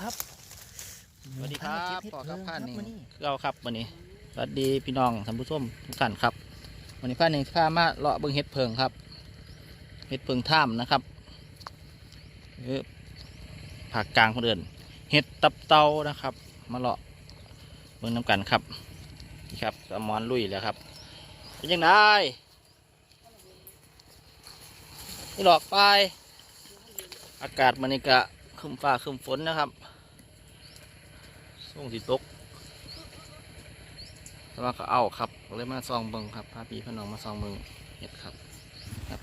ครับสวัสดีครับเก็เห็ดพ่อครับเพิงข้าหนึ่งมื้อนี้เราครับวันนี้สวัสดีพี่น้องท่านผู้ชมทุกท่านครับวันนี้ข้าหนึ่งข้ามาเลาะเบิ้งเห็ดเพิงครับเห็ดเพิงท่ามนะครับหรือภาคกลางคนอื่นเห็ดตับเตานะครับ มาเลาะเบิ้งน้ำกันครับนี่ครับสมอนลุยแล้วครับเป็นยังไงนี่หลอกไป อากาศมันนี่กะ ครึมฟ้าครึมฝนนะครับส่งสิตกแล้วก็เอาครับเลยมาซองเบิงครับพาพี่พนองมาซองเบิงเห็ดครับ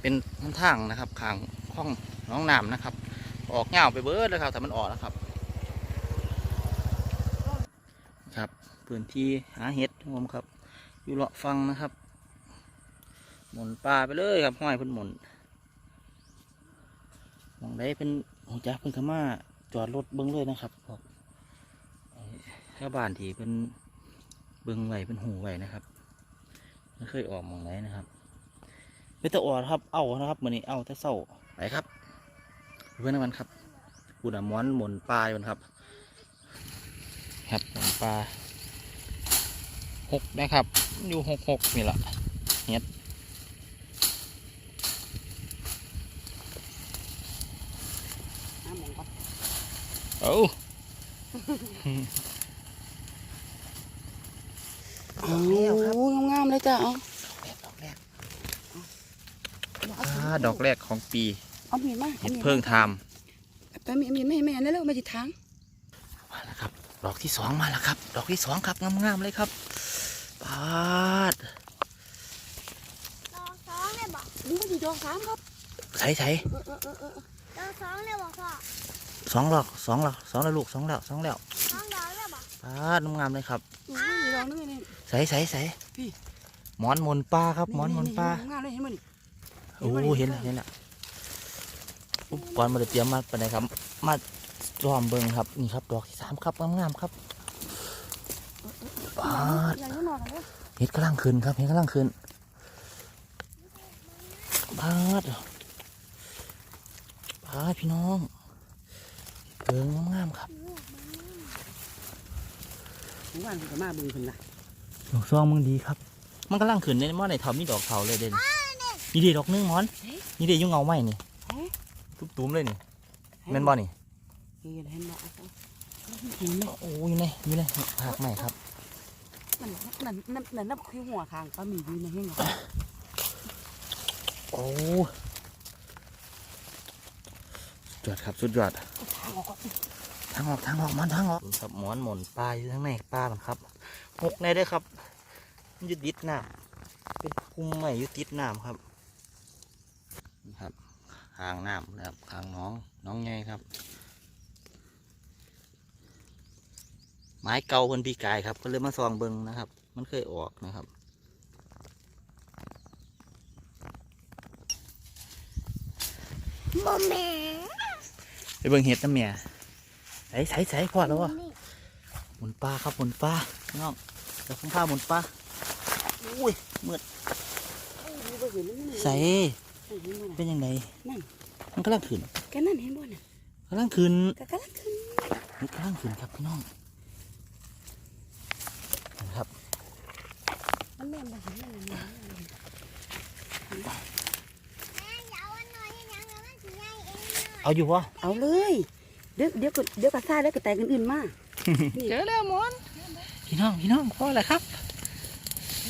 เป็นหนทางนะครับขางห้องน้องน้ำนะครับ ออกเงาวไปเบิร์ดเลยครับแต่มันออกแล้วครับ ครับพื้นที่หาเห็ดผมครับ อยู่เลาะฟังนะครับ หมุนปลาไปเลยครับห้อยเพิ่นหมุนมองได้เป็น หัวจักเพิ่นเข้ามาจอดรถเบิ้งเลยนะครับบอกชาวบ้านที่เป็นเบิ่งไหวเป็นหูไหวนะครับไม่เคยออกมองไหนนะครับเป็นตะออดครับ เอานะครับมือนี้เอาแต่เศร้าไปครับ เพื่อนกันครับกูดม้อนหมุนปลาอยู่นะครับ ครับหมุนปลาหกนะครับ อยู่หกหกนี่แหละเฮ็ดน้ำหมองก่อน เอ้าโอ้ยงามๆเลยจ้ะเอาดอกแรกอ่าดอกแรกของปีเอามีดมาเห็ดเพิ่งทามไปมีมีดไม่แม่นั่นแล้วไม่จิทางมาแล้วครับ ดอกที่สองมาแล้วครับ ดอกที่สองครับงามๆเลยครับปาดดอกสองเลยบอกมึงไม่จิดอกสามครับใส่ใส่เออเออเออเออดอกสองเลยบอกพ่อ สองหลอกสองหลอกสองแล้วลูกสองแล้วสองแล้วสองดอกเลยบอกปาดงามๆเลยครับโอ้ยดอกนึงนี่ใส่ใส่ใส่พี่หมอนหมุนปลาครับหมอนหมุนปลางามเลยเห็นมั้ยนี่โอ้เห็นแล้วเห็นแล้วอุปกรณ์มาได้เตรียมมาปานใดครับ มาจอมเบิ่งครับนี่ครับดอกที่สามครับงามๆครับปาดใหญ่ขึ้นหน่อยเลยเห็ดกำลังขึ้นครับเห็ดกำลังขึ้นปาดปาดพี่น้อง เกิงงามๆครับผมว่ามันจะมาบึงขึ้นละดอกซองมึงดีครับ มันกำลังขึ้นในมอในเทามีดอกเทาเลยเด่นนี่ดีดอกหนึงหมอน นี่ดีอยุ่งเงาไหมนี่ตุ้มๆเลยนี่แม่นบ่นี่เห็นเห็นบ่เห็นไหมโอ้ยอยู่ในอยู่ในผักใหม่ครับมันนั่นนั่นนั่นนั่นคือหัวคางปลาหมีดีนะเห็นไหมโอ้สุดยอดครับสุดยอดทางออกก่อนทางออกทางออกหมอนทางออกครับหมอนหมุนปลาอยู่ข้างในปลามันครับหกในเด้อครับมันอยึดติดน้ำเป็นพุ่มใหม่ยึดติดน้ำครับนี่ครับทางน้ำนะครับทางน้องน้องไงครับ ไม้เก่าคนปีกายครับ ก็เลยมาซองเบิงนะครับ มันเคยออกนะครับบ่แม่ ไปเบิงเห็ดน้ำเมียใส่ใส่ใส่พอแล้ววะนี่หมุนปลาครับหมุนปลาน้องเดี๋ยวผมพาหมุนปลาอุ้ยมืดใส่เป็นยังไงนั่นมันกำลังขึ้นแกนั่นเห็นบ่น่ะกำลังขึ้นกะกะลักขึ้นมันกำลังขึ้นครับพี่น้องนะครับมันแม่นบ่เห็นมันแม่น แม่อย่าเอาอันน้อยให้ยังนะมันสิใหญ่ เองเนาะเอาอยู่วะเอาเลย เดี๋ยวเดี๋ยวก็เดี๋ยวก็ซ่าเดี๋ยวก็แต่งกันอื่นมาเจอแล้วหมอนพี่น้องพี่น้องพ่ออะไรครับ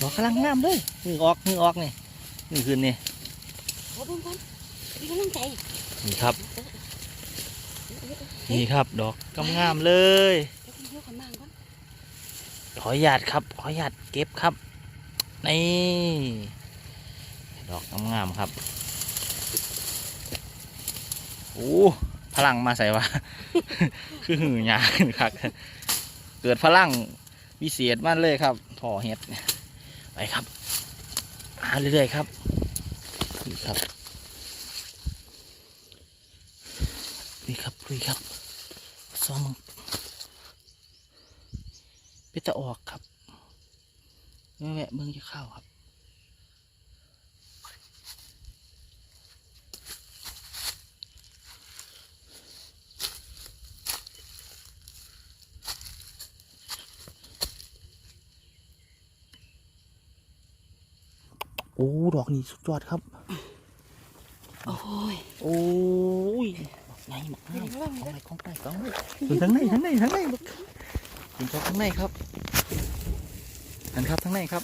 ดอกกำลังงามเลยมือออกมือออกนี่มือขึ้นนี่ขอเบิ่งก่อนมีกำลังใจนี่ครับ นี่ครับ ดอกกำงามเลยเดี๋ยวคนเดียวกันมางก่อนขออนุญาตครับ ขออนุญาตเก็บครับนี่ดอกงามๆครับ โอ้พลังมาใส่วะคือหือยากครับเกิดพลังวิเศษมากเลยครับถ่อเห็ดไปครับหาเรื่อยๆครับนี่ครับนี่ครับลุยครับซ้องไปตะออกครับแวะๆเบิ่งจะเข้าครับ อ้ดอกนี่สุดยอดครับ โอ้ยโอ้ยไงบักเห็ง่ายนว่าขมัองนไหนของไหนของไหนถึงทั้งในทั้งในทั้งในบักถึงเขาทั้งในครับทันครับทั้งในครับ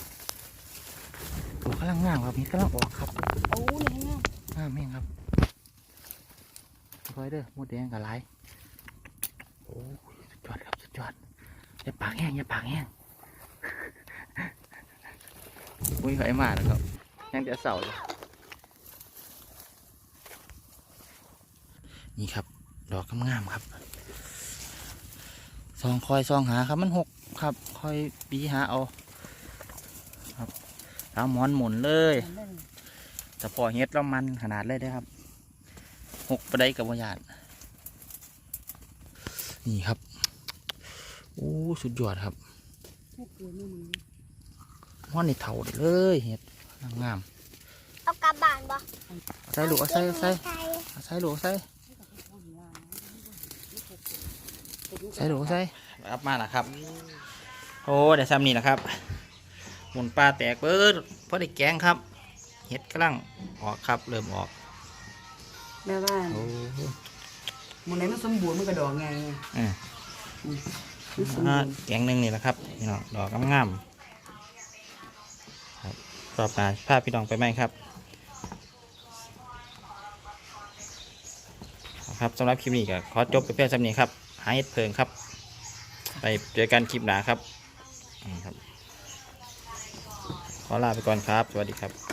โอ้กำลังงามครับนี่กำลังออกครับโอ้ยนี่งามงามแม่งครับคอยเด้อหมดแดงกับไรโอ้ยสุดยอดครับสุดยอดอย่าปากแห้งอย่าปากแห้งอุ้ยไฟมาแล้วครับ ยังแต่เสาเลยนี่ครับ ดอกงามๆครับซองคอยซองหาครับมันหกครับ คอยปีหาเอา ครับเอาหมอนหมุนเลยเห็นได้เลยแต่พอเฮ็ดแล้วมันขนาดเลยเด้อครับหกประไดกับวายานนี่ครับโอ้สุดยอดครับทุกตัวนี่มันห้อนในเถาเลยเฮ็ด งามเอากลับบ้านบ่ๆใส่ลูกเอาใส่เอาใส่เอาใส่ลูกเอาใส่ใส่ลูกเอาใส่รับมาแล้วครับ โอ้เดี๋ยวซ้ำนี่แหละครับหมุนปลาแตกเบิดพอได้แกงครับเฮ็ดกำลังออกครับ เริ่มออกแม่ว่าโอ้มันไหนมันสมบูรณ์มันกระดอกไงอ่ามันสมอ่าบูรณ์แกงหนึ่งนี่แหละครับพี่น้องดอกงามๆค รอบหน้าพาพี่น้องไปไหมครับครับสำหรับคลิปนี้ก็ขอจบไปเพียงสำนี้ครับหาเห็ดเพลิงครับ ไปเจอกันคลิปหน้าครับครับ ขอลาไปก่อนครับ สวัสดีครับ